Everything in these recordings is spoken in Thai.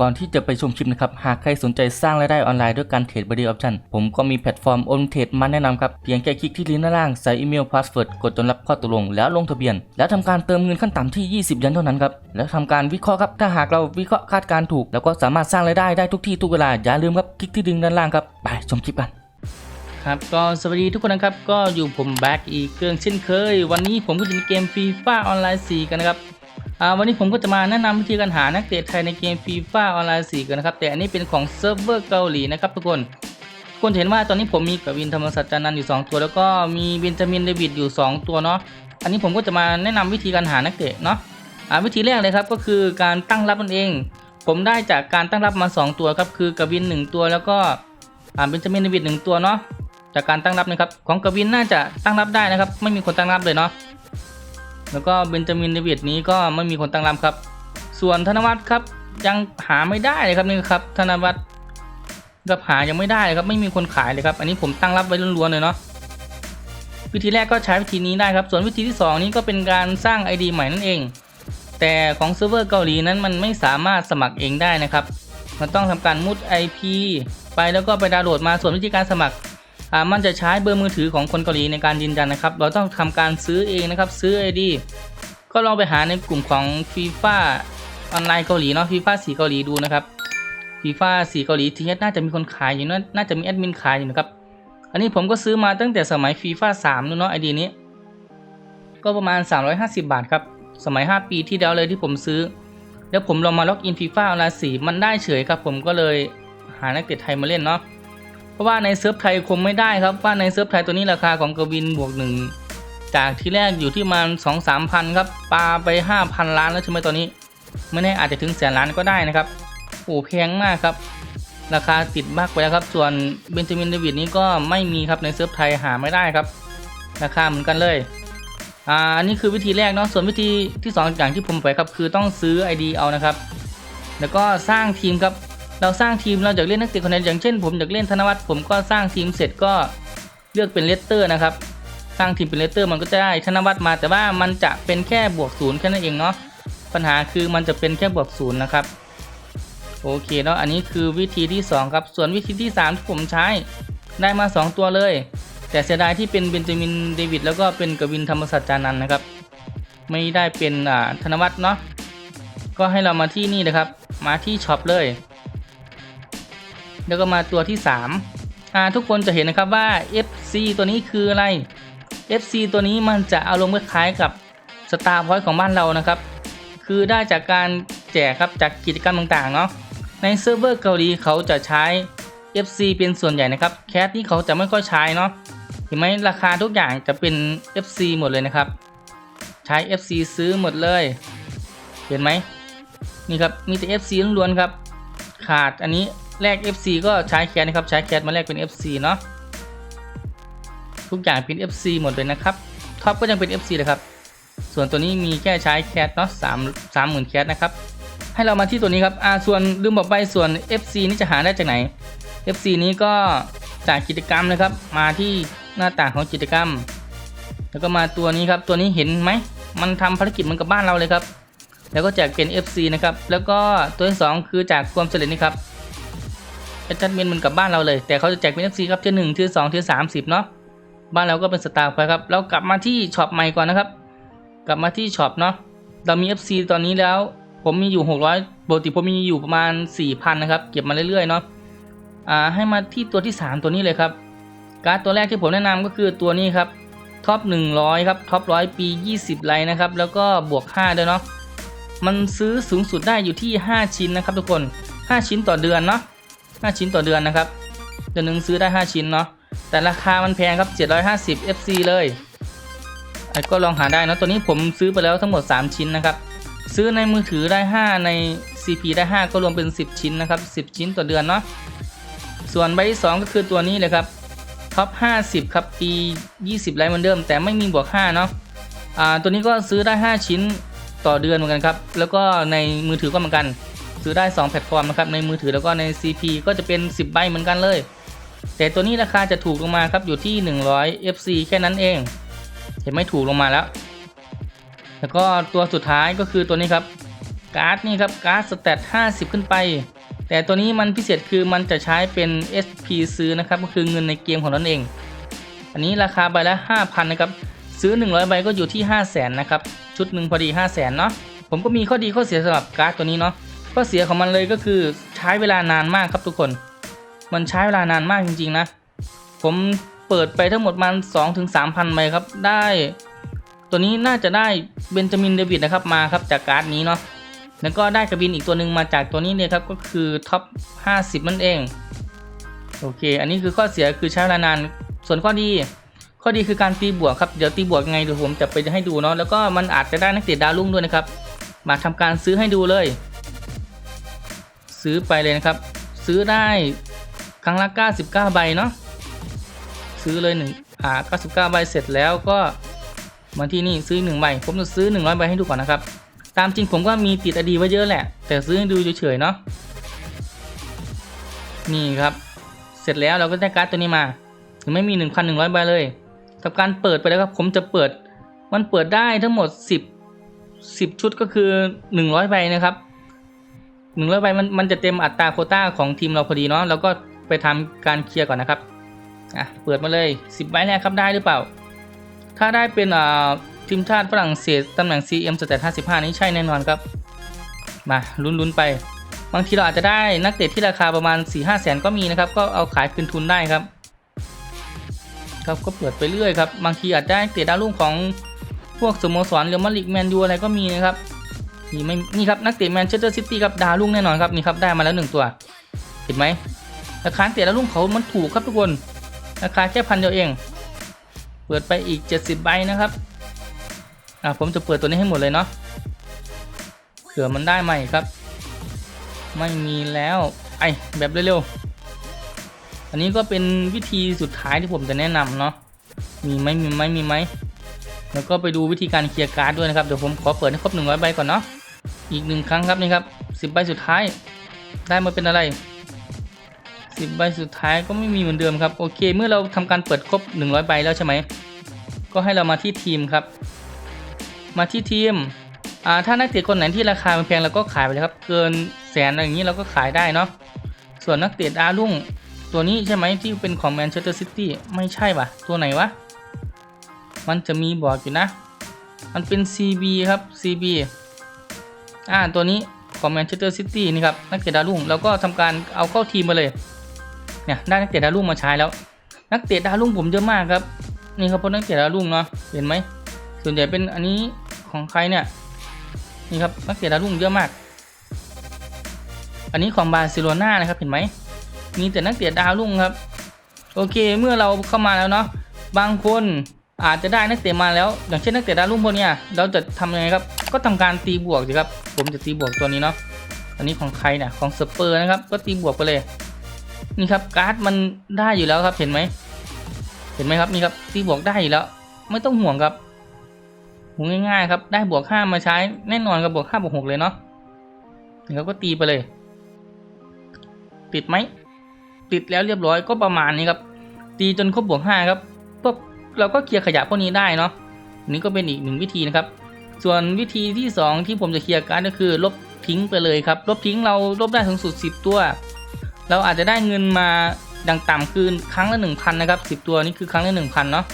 ก่อนที่จะไปชมคลิปนะครับ หากใครสนใจสร้างรายได้ออนไลน์ด้วยการเทรดบริออปชันผมก็มีแพลตฟอร์มโอนเทรดมาแนะนำครับ เพียงแค่คลิกที่ลิงก์ด้านล่าง ใส่อีเมลพาสเวิร์ดกดจนรับข้อตกลง แล้วลงทะเบียน แล้วทำการเติมเงินขั้นต่ำที่ 20 ยันเท่านั้นครับ แล้วทำการวิเคราะห์ครับ ถ้าหากเราวิเคราะห์คาดการถูก แล้วก็สามารถสร้างรายได้ได้ทุกที่ทุกเวลา อย่าลืมครับ คลิกที่ลิงก์ด้านล่างครับ ไปชมคลิปกันครับก็สวัสดีทุกคนนะครับ ก็อยู่ผมแบ็กอีกเครื่องเช่นเคย วันนี้ผมก็จะมีเกมฟีฟ่าออนไลน์4กันนะครับ วันนี้ผมก็จะมาแนะนำวิธีการหานักเตะไทยในเกมฟีฟ่าออนไลน์4กันนะครับ แต่อันนี้เป็นของเซิร์ฟเวอร์เกาหลีนะครับทุกคนทุกคนเห็นว่าตอนนี้ผมมีกวินธรรมสัจจานันอยู่ 2 ตัว แล้วก็มีเบนจามินเดวิดอยู่ 2 ตัวเนาะอันนี้ผมก็จะมาแนะนำวิธีการหานักเตะเนาะวิธีแรกเลยครับก็คือการตั้งรับนั่นเอง ผมได้จากการตั้งรับมา 2 ตัวครับคือกวิน 1 ตัวแล้วก็เบนจามินเดวิด1ตัวเนาะจากการตั้งรับนะครับของกวินน่าจะตั้งรับได้นะครับ ไม่มีคนตั้งรับเลยเนาะ แล้วก็เบนจามินเดวิดนี้ก็ไม่มีคนตั้งรับครับ ส่วนธนวัฒน์ครับยังหาไม่ได้เลยครับนี่ครับ ธนวัฒน์กับหายังไม่ได้เลยครับไม่มีคนขายเลยครับ อันนี้ผมตั้งรับไว้ล้วนๆเลยเนาะวิธีแรกก็ใช้วิธีนี้ได้ครับ ส่วนวิธีที่สองนี้ก็เป็นการสร้าง ID ใหม่นั่นเอง แต่ของเซิร์ฟเวอร์เกาหลีนั้นมันไม่สามารถสมัครเองได้นะครับ มันต้องทำการมุด IP ไปแล้วก็ไปดาวน์โหลดมาส่วนวิธีการสมัคร มันจะใช้เบอร์มือถือของคนเกาหลีในการยืนยันนะครับ เราต้องทำการซื้อเองนะครับ ซื้อ ID ก็ลองไปหาในกลุ่มของ FIFA ออนไลน์เกาหลีเนาะ FIFA สีเกาหลีดูนะครับ FIFA สีเกาหลีทีเน่าจะมีคนขายอยู่น่าจะมีแอดมินขายอยู่นะครับ อันนี้ผมก็ซื้อมาตั้งแต่สมัย FIFA 3นู่นเนาะ ID นี้ ก็ประมาณ 350 บาทครับ สมัย 5 ปีที่แล้วเลยที่ผมซื้อ แล้วผมลองมาล็อกอิน FIFA ออนไลน์4มันได้เฉยครับ ผมก็เลยหานักเตะไทยมาเล่นเนาะ เพราะว่าในเซิร์ฟไทยคงไม่ได้ครับว่าในเซิร์ฟไทยตัวนี้ราคาของกวินบวกหนึ่งจากที่แรกอยู่ที่ประมาณสองสามพันครับปาไปห้าพันล้านแล้วใช่ไหมตอนนี้ไม่แน่อาจจะถึงแสนล้านก็ได้นะครับโอ้แพงมากครับ ราคาติดมากไปแล้วครับ ส่วนเบนจามินเดวิดนี้ก็ไม่มีครับในเซิร์ฟไทยหาไม่ได้ครับราคาเหมือนกันเลยอ่าอันนี้คือวิธีแรกเนาะส่วนวิธีที่สองอย่างที่ผมไปครับ คือต้องซื้อ ID เอานะครับ แล้วก็สร้างทีมครับ เราสร้างทีมเราอยากเล่นนักเตะคนไหนอย่างเช่น ผมอยากเล่นธนวัฒน์ผมก็สร้างทีมเสร็จก็เลือกเป็นเลสเตอร์นะครับสร้างทีมเป็นเลสเตอร์มันก็จะได้ธนวัฒน์มาแต่ว่ามันจะเป็นแค่บวกศูนย์แค่นั้นเองเนาะปัญหาคือมันจะเป็นแค่บวกศูนย์นะครับโอเคเนาะอันนี้คือวิธีที่ 2 ครับ ส่วนวิธีที่ 3 ที่ผมใช้ได้มา 2 ตัวเลย แต่เสียดายที่เป็นเบนจามินเดวิดแล้วก็เป็นกวินธรรมสัจจานันนะครับ ไม่ได้เป็นธนวัฒน์เนาะก็ให้เรามาที่นี่นะครับ มาที่ช็อปเลย แล้วก็มาตัวที่3อ่าทุกคนจะเห็นนะครับว่า FC ตัวนี้คืออะไร FC ตัวนี้มันจะอารมณ์คล้ายกับ Star Point ของบ้านเรานะครับ คือได้จากการแจกครับจากกิจกรรมต่างๆเนาะในเซิร์ฟเวอร์เกาหลีเขาจะใช้ FC เป็นส่วนใหญ่นะครับแคสนี่เขาจะไม่ค่อยใช้เนาะเห็นไหมราคาทุกอย่างจะเป็น FC หมดเลยนะครับ ใช้ FC ซื้อหมดเลย เห็นไหมนี่ครับมีแต่ FC ล้วนๆครับ ขาดอันนี้ แลก FC ก็ใช้แคสนะครับ ใช้แคสมาแลกเป็น FC เนาะทุกอย่างเป็น FC หมดเลยนะครับท็อปก็ยังเป็น FC เลยครับ ส่วนตัวนี้มีแค่ใช้แคสเนาะสามสามหมื่นแคสนะครับ ให้เรามาที่ตัวนี้ครับอ่าส่วนลืมบอกไปส่วน FC นี่จะหาได้จากไหน FC นี้ก็จากกิจกรรมนะครับ มาที่หน้าต่างของกิจกรรม แล้วก็มาตัวนี้ครับ ตัวนี้เห็นไหม มันทำภารกิจเหมือนกับบ้านเราเลยครับ แล้วก็แจกเป็น FC นะครับ แล้วก็ตัวที่สองคือจากความสำเร็จนี่ครับ แอดมินเหมือนกับบ้านเราเลย แต่เขาจะแจกเป็น FC ครับเทียหนึ่งเทียสองเทียสามสิบเนาะบ้านเราก็เป็นสตาร์ไปครับเรากลับมาที่ช็อปใหม่ก่อนนะครับ กลับมาที่ช็อปเนาะเรามี FC ตอนนี้แล้ว ผมมีอยู่ 600ปกติผมมีอยู่ประมาณ 4,000 นะครับ เก็บมาเรื่อยๆเนาะอ่าให้มาที่ตัวที่ 3 ตัวนี้เลยครับ การ์ดตัวแรกที่ผมแนะนำก็คือตัวนี้ครับท็อป100 ครับท็อป100ปี 20 ไลน์นะครับ แล้วก็บวก 5 ด้วยเนาะมันซื้อสูงสุดได้อยู่ที่ 5 ชิ้นนะครับทุกคน 5 ชิ้นต่อเดือนเนาะ 5 ชิ้นต่อเดือนนะครับเดือนหนึงซื้อได้ 5 ชิ้นเนาะแต่ราคามันแพงครับ 750 FC เลยก็ลองหาได้นะตัวนี้ผมซื้อไปแล้วทั้งหมด 3 ชิ้นนะครับ ซื้อในมือถือได้ 5 ใน CP ได้ 5 ก็รวมเป็น 10 ชิ้นนะครับ 10 ชิ้นต่อเดือนเนาะส่วนใบที่ 2 ก็คือตัวนี้เลยครับท็อป50 ครับ ปี 20ไลน์เหมือนเดิม แต่ไม่มีบวก 5 เนาะอ่าตัวนี้ก็ซื้อได้ 5 ชิ้นต่อเดือนเหมือนกันครับ แล้วก็ในมือถือก็เหมือนกัน ซื้อได้ 2 แพลตฟอร์มนะครับในมือถือแล้วก็ใน CP ก็จะเป็น 10 ใบเหมือนกันเลย แต่ตัวนี้ราคาจะถูกลงมาครับอยู่ที่ 100 FC แค่นั้นเอง เห็นไหม่ถูกลงมาแล้ว แล้วก็ตัวสุดท้ายก็คือตัวนี้ครับการ์ดนี่ครับการ์ดสเตต50 ขึ้นไป แต่ตัวนี้มันพิเศษคือมันจะใช้เป็น SP ซื้อนะครับก็คือเงินในเกมของนั่นเอง อันนี้ราคาใบละ 5,000นะครับซื้อ 100 ใบก็อยู่ที่ 5 0 0 0 0นนะครับ ชุดหนึ่งพอดี 5 0 0 0 0นเนาะผมก็มีข้อดีข้อเสียสำหรับการ์ดตัวนี้เนาะ ข้อเสียของมันเลยก็คือใช้เวลานานมากครับทุกคน มันใช้เวลานานมากจริง ๆ นะ ผมเปิดไปทั้งหมดมัน2ถึง3,000ใบครับ ได้ ตัวนี้น่าจะได้เบนจามินเดวิดนะครับมาครับจากการ์ดนี้เนาะแล้วก็ได้กระบินอีกตัวหนึ่งมาจากตัวนี้เนี่ยครับก็คือท็อป 50 นั่นเอง โอเค อันนี้คือข้อเสียคือใช้เวลานาน ส่วนข้อดี ข้อดีคือการตีบวกครับ เดี๋ยวตีบวกยังไงเดี๋ยวผมจะไปให้ดูเนาะ แล้วก็มันอาจจะได้นักเตะดาวรุ่งด้วยนะครับ มาทำการซื้อให้ดูเลย ซื้อไปเลยนะครับ ซื้อได้ครั้งละ 99 ใบเนาะซื้อเลยหนึ่งอ่า99 ใบเสร็จแล้วก็มาที่นี่ซื้อหนึ่งใบผมจะซื้อ 100 ใบให้ดูก่อนนะครับ ตามจริงผมก็มีติดอดีไว้เยอะแหละ แต่ซื้อให้ดูเฉยๆเนาะนี่ครับ เสร็จแล้วเราก็ได้การ์ดตัวนี้มาถึงไม่มี 1,100 ใบเลยกับการเปิดไปแล้วครับผมจะเปิดมันเปิดได้ทั้งหมด 10 10 ชุดก็คือ 100 ใบนะครับ 100ใบมันมันจะเต็มอัตราโคต้าของทีมเราพอดีเนาะแล้วก็ไปทำการเคลียร์ก่อนนะครับอะเปิดมาเลย10ใบแรกครับได้หรือเปล่า ถ้าได้เป็นอ่าทีมชาติฝรั่งเศสตำแหน่ง CM สเตต55 นี้ใช่แน่นอนครับ มาลุ้นๆไป บางทีเราอาจจะได้นักเตะที่ราคาประมาณ 4-5แสนก็มีนะครับ ก็เอาขายคืนทุนได้ครับ ครับก็เปิดไปเรื่อยครับ บางทีอาจจะได้เตะดาวรุ่งของพวกสโมสรเรอัลมาดริดแมนยูอะไรก็มีนะครับ นี่ไม่นี่ครับนักเตะแมนเชสเตอร์ซิตี้ครับดาวรุ่งแน่นอนครับนี่ครับได้มาแล้วหนึ่งตัว เห็นไหมราคาเตะดาวรุ่งเขามันถูกครับทุกคนราคาแค่พันเดียวเอง เปิดไปอีก 70ใบนะครับอ่าผมจะเปิดตัวนี้ให้หมดเลยเนาะเผื่อมันได้ใหม่ครับ ไม่มีแล้วไอแบบเร็วๆอันนี้ก็เป็นวิธีสุดท้ายที่ผมจะแนะนำเนาะมีไหมมีไหมมีไหมแล้วก็ไปดูวิธีการเคลียร์การ์ดด้วยนะครับ เดี๋ยวผมขอเปิดให้ครบ100ใบก่อนเนาะ อีกหนึ่งครั้งครับนี่ครับ10ใบสุดท้าย ได้มาเป็นอะไร10ใบสุดท้ายก็ไม่มีเหมือนเดิมครับโอเค เมื่อเราทำการเปิดครบ 100 ใบแล้วใช่ไหมก็ให้เรามาที่ทีมครับ มาที่ทีมอ่าถ้านักเตะคนไหนที่ราคาแพงเราก็ขายไปเลยครับ เกินแสนอะไรอย่างนี้เราก็ขายได้เนาะส่วนนักเตะดารุ่งตัวนี้ใช่ไหมที่เป็นของแมนเชสเตอร์ซิตี้ไม่ใช่ปะตัวไหนวะมันจะมีบอกอยู่นะ มันเป็น CB ครับ CB อ่าตัวนี้ของแมนเชสเตอร์ซิตี้นี่ครับนักเตะดาวรุ่งเราก็ทำการเอาเข้าทีมมาเลยเนี่ยได้นักเตะดาวรุ่งมาใช้แล้ว นักเตะดาวรุ่งผมเยอะมากครับนี่ครับพวกนักเตะดาวรุ่งเนาะเห็นไหมส่วนใหญ่เป็นอันนี้ของใครเนี่ยนี่ครับนักเตะดาวรุ่งเยอะมาก อันนี้ของบาร์เซโลนานะครับเห็นไหมมีแต่นักเตะดาวรุ่งครับ โอเคเมื่อเราเข้ามาแล้วเนาะบางคนอาจจะได้นักเตะมาแล้ว อย่างเช่นนักเตะดาวรุ่งพวกเนี้ยเราจะทำยังไงครับ ก็ทำการตีบวกสิครับ ผมจะตีบวกตัวนี้เนาะอันนี้ของใครเนี่ยของสเปอร์นะครับ ก็ตีบวกไปเลย นี่ครับการ์ดมันได้อยู่แล้วครับเห็นไหมเห็นไหมครับนี่ครับตีบวกได้อยู่แล้ว ไม่ต้องห่วงครับหงง่ายๆครับได้บวกห้ามาใช้แน่นอนกับบวกห้าบวกหกเลยเนาะนี่ครับก็ตีไปเลย ติดไหมติดแล้วเรียบร้อยก็ประมาณนี้ครับ ตีจนครบบวกห้าครับพวกเราก็เคลียร์ขยะพวกนี้ได้เนาะนนี้ก็เป็นอีกหนึ่งวิธีนะครับ ส่วนวิธีที่สองที่ผมจะเคลียร์การดก็คือ ลบทิ้งไปเลยครับ ลบทิ้งเราลบได้ถึงสุดสิบตัว เราอาจจะได้เงินมาดังต่ำคือครั้งละ 1,000 นะครับ 10 ตัวนี่คือครั้งละ 1,000 เนาะ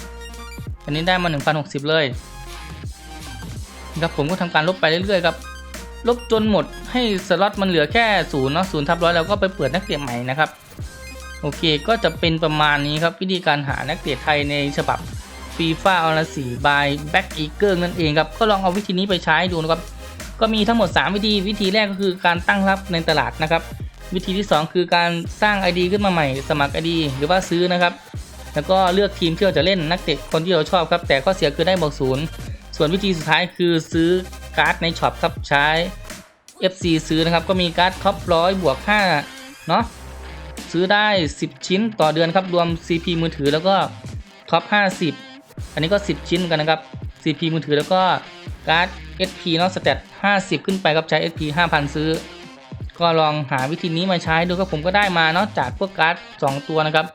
อันนี้ได้มา 1,060 เลยครับผมก็ทำการลบไปเรื่อยๆครับ ลบจนหมดให้สล็อตมันเหลือแค่ศูนย์เนาะศูนย์ทับร้อยเราก็ไปเปิดนักเตะใหม่นะครับ โอเคก็จะเป็นประมาณนี้ครับวิธีการหานักเตะไทยในฉบับ ฟีฟ่าออนสีบายแบ็กอีเกิลนั่นเองครับ ก็ลองเอาวิธีนี้ไปใช้ดูนะครับ ก็มีทั้งหมด 3 วิธี วิธีแรกก็คือการตั้งรับในตลาดนะครับ วิธีที่ 2 คือการสร้าง ID ขึ้นมาใหม่ สมัคร ID หรือว่าซื้อนะครับ แล้วก็เลือกทีมที่เราจะเล่นนักเตะคนที่เราชอบครับ แต่ข้อเสียคือได้บอกศูนย์ ส่วนวิธีสุดท้ายคือซื้อการ์ดในช็อปครับใช้ FC ซื้อนะครับก็มีการ์ดท็อปร้อยบวก5เนาะซื้อได้ 10 ชิ้นต่อเดือนครับรวม CP มือถือแล้วก็ท็อป 50 อันนี้ก็ 10 ชิ้นกันนะครับ CP มือถือแล้วก็การ์ด SP เนาะสเตต50 ขึ้นไปครับใช้ SP 5,000 ซื้อ ก็ลองหาวิธีนี้มาใช้ดูครับผมก็ได้มาเนาะจากพวกการ์ด 2 ตัวนะครับ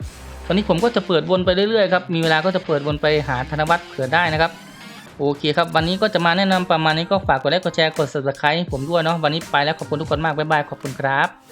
ตอนนี้ผมก็จะเปิดวนไปเรื่อยๆครับ มีเวลาก็จะเปิดวนไปหาธนวัฒน์เผื่อได้นะครับ โอเคครับ วันนี้ก็จะมาแนะนำประมาณนี้ก็ฝากกดไลค์กดแชร์กด subscribe ให้ผมด้วยเนาะวันนี้ไปแล้วขอบคุณทุกคนมากบ๊ายบายขอบคุณครับ